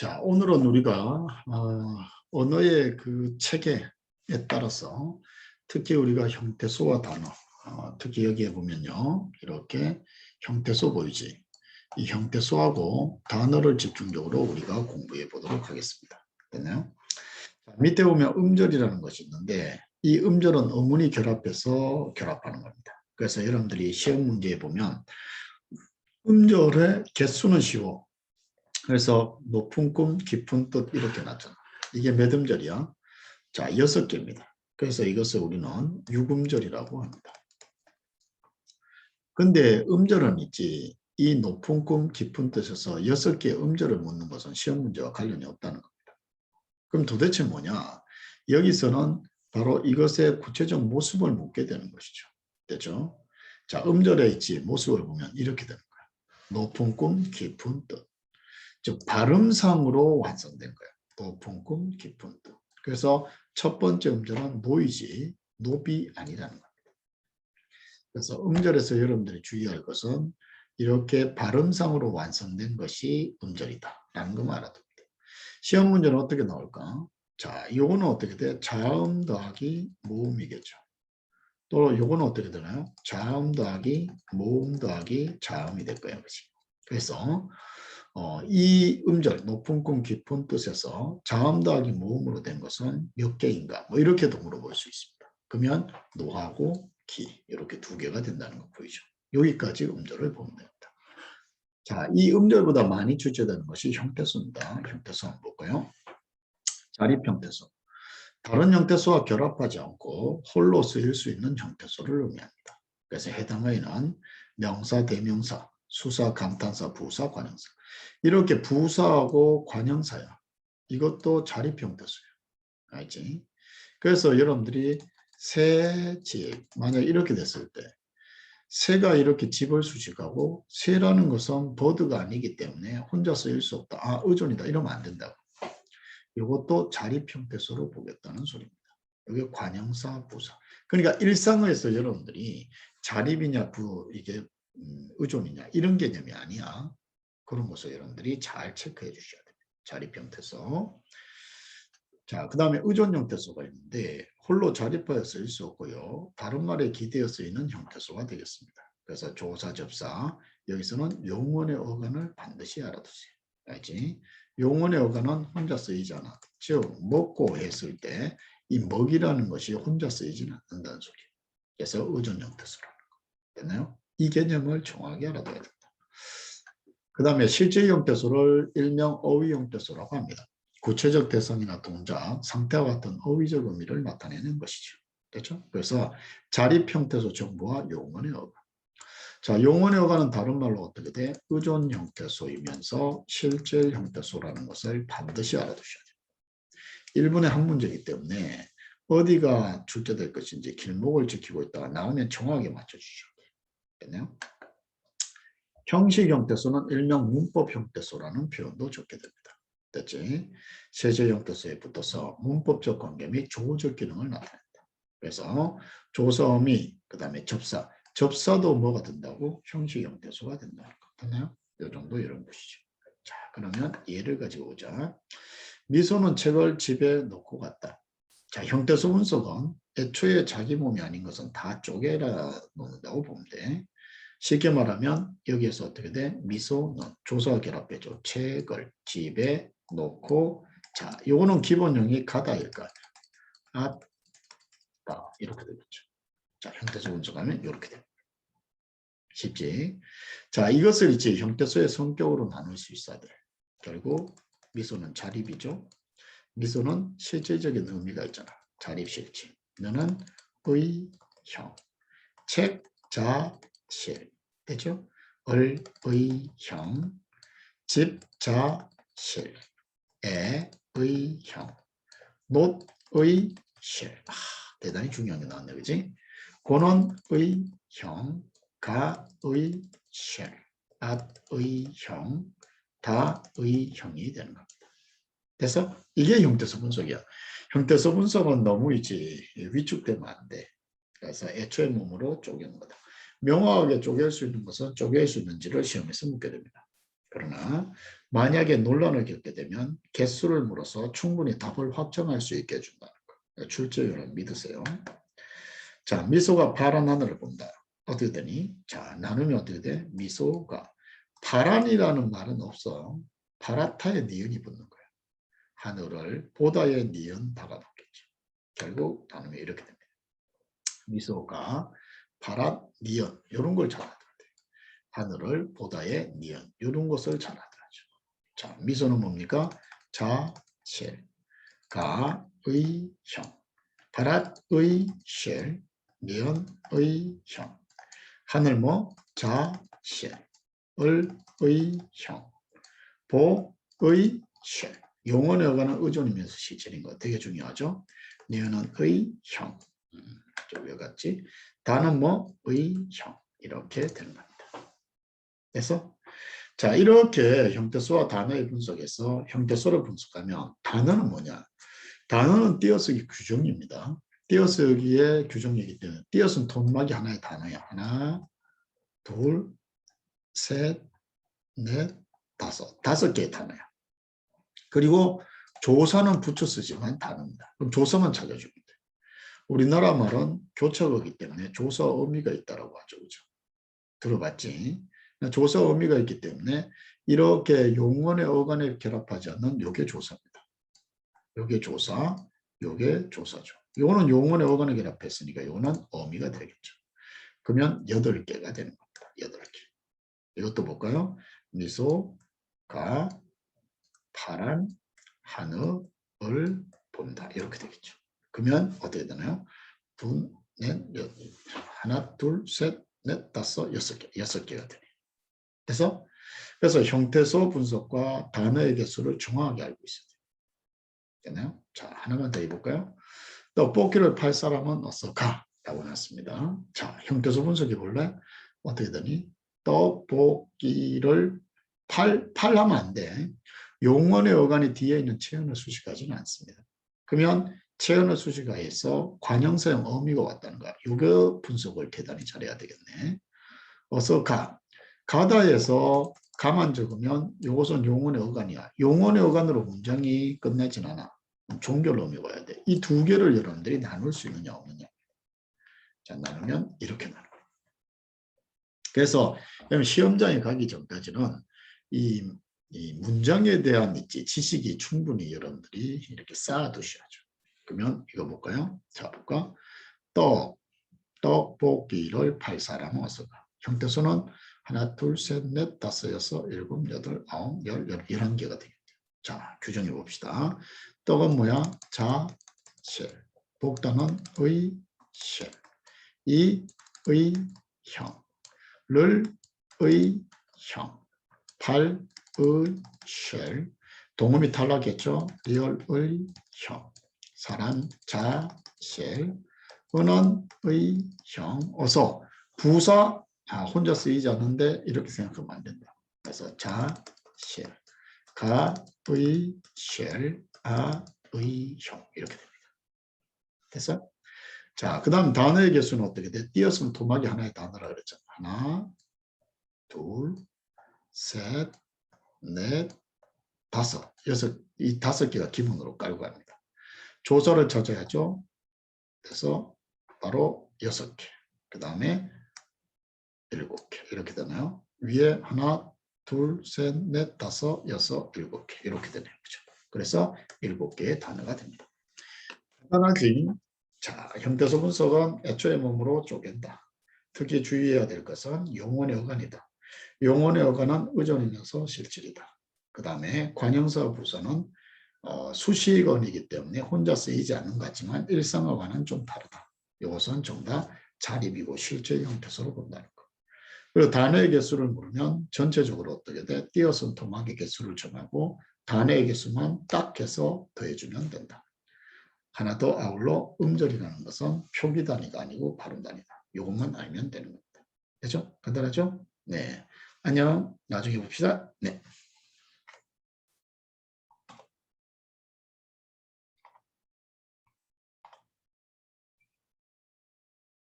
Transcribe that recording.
자, 오늘은 우리가 어, 언어의 그 체계에 따라서 특히 우리가 형태소와 단어, 어, 특히 여기에 보면요, 이렇게 형태소 보이지? 이 형태소하고 단어를 집중적으로 우리가 공부해 보도록 하겠습니다. 됐나요? 자, 밑에 보면 음절이라는 것이 있는데 이 음절은 어문이 결합해서 결합하는 겁니다. 그래서 여러분들이 시험 문제에 보면 음절의 개수는 쉬워. 그래서 높은 꿈, 깊은 뜻 이렇게 났잖아. 이게 몇 음절이야? 자, 여섯 개입니다. 그래서 이것을 우리는 육음절이라고 합니다. 근데 음절은 있지. 이 높은 꿈, 깊은 뜻에서 여섯 개의 음절을 묻는 것은 시험 문제와 관련이 없다는 겁니다. 그럼 도대체 뭐냐? 여기서는 바로 이것의 구체적 모습을 묻게 되는 것이죠. 되죠? 자, 음절에 있지. 모습을 보면 이렇게 되는 거야. 높은 꿈, 깊은 뜻. 즉 발음상으로 완성된 거예요. 높은 꿈, 깊은 뜻. 그래서 첫 번째 음절은 노이지, 노비 아니라는 겁니다. 그래서 음절에서 여러분들이 주의할 것은 이렇게 발음상으로 완성된 것이 음절이다 라는 것만 알아둡니다. 시험 문제는 어떻게 나올까? 자, 요거는 어떻게 돼? 자음 더하기 모음이겠죠. 또 요거는 어떻게 되나요? 자음 더하기 모음 더하기 자음이 될 거예요. 그렇지? 그래서 어, 이 음절 높은 꿈 깊은 뜻에서 자음 더하기 모음으로 된 것은 몇 개인가 뭐 이렇게도 물어볼 수 있습니다. 그러면 노하고 기 이렇게 두 개가 된다는 거 보이죠. 여기까지 음절을 보면 됩니다. 자, 이 음절보다 많이 출제되는 것이 형태소입니다. 형태소 한번 볼까요? 자립 형태소. 다른 형태소와 결합하지 않고 홀로 쓰일 수 있는 형태소를 의미합니다. 그래서 해당어에는 명사, 대명사, 수사, 감탄사, 부사, 관형사. 이렇게 부사하고 관형사야. 이것도 자립 형태소예요. 알지? 그래서 여러분들이 새 집, 만약 이렇게 됐을 때 새가 이렇게 집을 수식하고 새라는 것은 버드가 아니기 때문에 혼자 쓰일 수 없다. 아, 의존이다. 이러면 안 된다고. 이것도 자립 형태소로 보겠다는 소리입니다. 이게 관형사, 부사. 그러니까 일상에서 여러분들이 자립이냐, 부, 이게 음, 의존이냐 이런 개념이 아니야. 그런 것을 여러분들이 잘 체크해 주셔야 됩니다. 자립 형태소. 자, 그 다음에 의존 형태소가 있는데 홀로 자립하여 쓰일 수 없고요. 다른 말에 기대어 쓰이는 형태소가 되겠습니다. 그래서 조사, 접사 여기서는 용언의 어간을 반드시 알아두세요. 알지? 용언의 어간은 혼자 쓰이지 않아. 즉 먹고 했을 때 이 먹이라는 것이 혼자 쓰이지는 않는다는 소리예요. 그래서 의존 형태소라는 거. 됐나요? 이 개념을 정확히 알아둬야 된다. 그 다음에 실제 형태소를 일명 어휘 형태소라고 합니다. 구체적 대상이나 동작, 상태와 같은 어휘적 의미를 나타내는 것이죠. 됐죠? 그래서 자립 형태소 정보와 용언의 어간. 자, 용언의 어간은 다른 말로 어떻게 돼? 의존 형태소이면서 실제 형태소라는 것을 반드시 알아두셔야 돼요. 1분의 한 문제이기 때문에 어디가 출제될 것인지 길목을 지키고 있다가 나오면 정확하게 맞춰주셔야 돼요. 됐나요? 형식 형태소는 일명 문법 형태소라는 표현도 적게 됩니다. 됐지? 세제 형태소에 붙어서 문법적 관계 및 조어적 기능을 나타낸다. 그래서 조서미, 그 다음에 접사. 접사도 뭐가 된다고? 형식 형태소가 된다는 거. 됐나요? 이 정도 이런 것이죠. 자, 그러면 예를 가지고 오자. 미소는 책을 집에 놓고 갔다. 자, 형태소 분석은 애초에 자기 몸이 아닌 것은 다 쪼개라 놓는다고 보면 돼. 쉽게 말하면 여기에서 어떻게 돼? 미소는 조사와 결합해줘. 책을 집에 놓고 자, 요거는 기본형이 가다일까? 아다 이렇게 되겠죠. 자, 형태소 분석하면 이렇게 됩니다. 쉽지? 자, 이것을 이제 형태소의 성격으로 나눌 수 있어야 돼. 결국 미소는 자립이죠. 미소는 실질적인 의미가 있잖아. 자립 실질. 너는 의형. 책, 자, 실. 됐죠? 을, 의형. 집, 자, 실. 애, 의형. not, 의, 실. 아, 대단히 중요한 게 나왔네. 그지? 고는 의형. 가, 의, 실. at, 의형. 다, 의형이 되는 겁니다. 그래서 이게 형태소 분석이야. 형태소 분석은 너무 이제 위축되면 안 돼. 그래서 애초의 몸으로 쪼개는 거다. 명확하게 쪼갤 수 있는 것은 쪼갤 수 있는지를 시험에서 묻게 됩니다. 그러나 만약에 논란을 겪게 되면 개수를 물어서 충분히 답을 확정할 수 있게 해준다는 거. 출제율을 믿으세요. 자, 미소가 파란 하늘을 본다. 어떻게 되니? 자, 나누면 어떻게 돼? 미소가 파란이라는 말은 없어. 파랗다의 니은이 붙는 거야. 하늘을 보다의 니은 박아놓겠죠. 결국 나누면 이렇게 됩니다. 미소가 파란 니은 이런 걸 잘하더라. 하늘을 보다의 니은 이런 것을 잘하더라죠. 자, 미소는 뭡니까? 자 실, 가 의 형, 바랏의 실, 니은의 형, 하늘 뭐 자 실, 을의 형, 보의 실. 용언에 어가는 의존이면서 시절인 거 되게 중요하죠. 니은은 의 형. 음, 좀 외웠지. 다는 뭐 의 형. 이렇게 되는 겁니다. 그래서 자 이렇게 형태수와 단어의 분석에서 형태수를 분석하면 단어는 뭐냐? 단어는 띄어쓰기 규정입니다. 띄어쓰기의 규정이기 때문에 띄어쓴 토막이 하나의 단어야. 하나, 둘, 셋, 넷, 다섯. 다섯 개의 단어야. 그리고 조사는 붙여 쓰지만 단어입니다. 그럼 조사만 찾아주면 돼. 우리나라 말은 교차어기 때문에 조사 의미가 있다라고 하죠. 그죠? 들어봤지? 조사 의미가 있기 때문에 이렇게 용언의 어간에 결합하지 않는 요게 조사입니다. 요게 조사, 요게 조사죠. 요거는 용언의 어간에 결합했으니까 요거는 의미가 되겠죠. 그러면 여덟 개가 되는 겁니다. 여덟 개. 이것도 볼까요? 미소 가 파란 하늘을 본다. 이렇게 되겠죠. 그러면 어떻게 되나요? 분, 넷, 여, 하나, 둘, 셋, 넷, 다섯, 여섯 개, 여섯 개가 되네요. 그래서 그래서 형태소 분석과 단어의 개수를 정확하게 알고 있어야 돼요. 되나요? 자, 하나만 더 해볼까요? 떡볶이를 팔 사람은 어서가? 라고 났습니다. 자, 형태소 분석해 볼래? 어떻게 되니? 떡볶이를 팔, 팔 하면 안 돼. 용언의 어간이 뒤에 있는 체언의 수식하지는 않습니다. 그러면 체언의 수식하에서 관형사형 의미가 왔다는 거야. 이거 분석을 대단히 잘해야 되겠네. 어서 가. 가다에서 가만 적으면 이것은 용언의 어간이야. 용언의 어간으로 문장이 끝내진 않아. 의미가 와야 돼. 이 두 개를 여러분들이 나눌 수 있느냐 없느냐. 자 나누면 이렇게 나눠. 그래서 시험장에 가기 전까지는 이, 이 문장에 대한 있지 지식이 충분히 여러분들이 이렇게 쌓아두셔야죠. 그러면 이거 볼까요? 자 볼까? 떡, 떡볶이를 팔 사람은 어서가. 형태수는 하나, 둘, 셋, 넷, 다섯, 여섯, 일곱, 여덟, 아홉, 열, 열, 열한 개가 되겠네요. 자, 규정해 봅시다. 떡은 뭐야? 자, 실. 복단은 의, 실. 이, 의, 형. 를, 의, 형. 팔, 의, 실. 동음이 탈락했죠? 리얼, 의, 형. 사람, 자, 실. 은은, 의, 형. 어서 부사 아, 혼자 쓰이지 않는데 이렇게 생각하면 안 된다. 그래서 자, 실, 가, 의, 실, 아, 의, 형 이렇게 됩니다. 됐어? 자, 그 다음 단어의 개수는 어떻게 돼? 띄어쓰면 토막이 하나의 단어라 그랬잖아. 하나, 둘, 셋, 넷, 다섯, 여섯, 이 다섯 개가 기본으로 깔고 갑니다. 조서를 찾아야죠. 그래서 바로 여섯 개. 그 다음에 일곱 개 이렇게 되나요? 위에 하나, 둘, 셋, 넷, 다섯, 여섯, 일곱 개 이렇게 되네요. 그죠? 그래서 일곱 개의 단어가 됩니다. 간단하지? 자, 형태소 분석은 애초의 몸으로 쪼갠다. 특히 주의해야 될 것은 용언의 어간이다. 용언의 어간은 의존이면서 실질이다. 그 다음에 관형사 부서는 어, 수식어이기 때문에 혼자 쓰이지 않는 것 같지만 일상어과는 좀 다르다. 이것은 정답 자립이고 실제 형태소로 본다는 것. 그리고 단어의 개수를 물으면 전체적으로 어떻게 돼? 띄어쓴 토막의 개수를 정하고 단어의 개수만 딱 해서 더해주면 된다. 하나 더 아울러 음절이라는 것은 표기 단위가 아니고 발음 단위다. 이것만 알면 되는 겁니다. 되죠? 간단하죠? 네. 안녕. 나중에 봅시다. 네.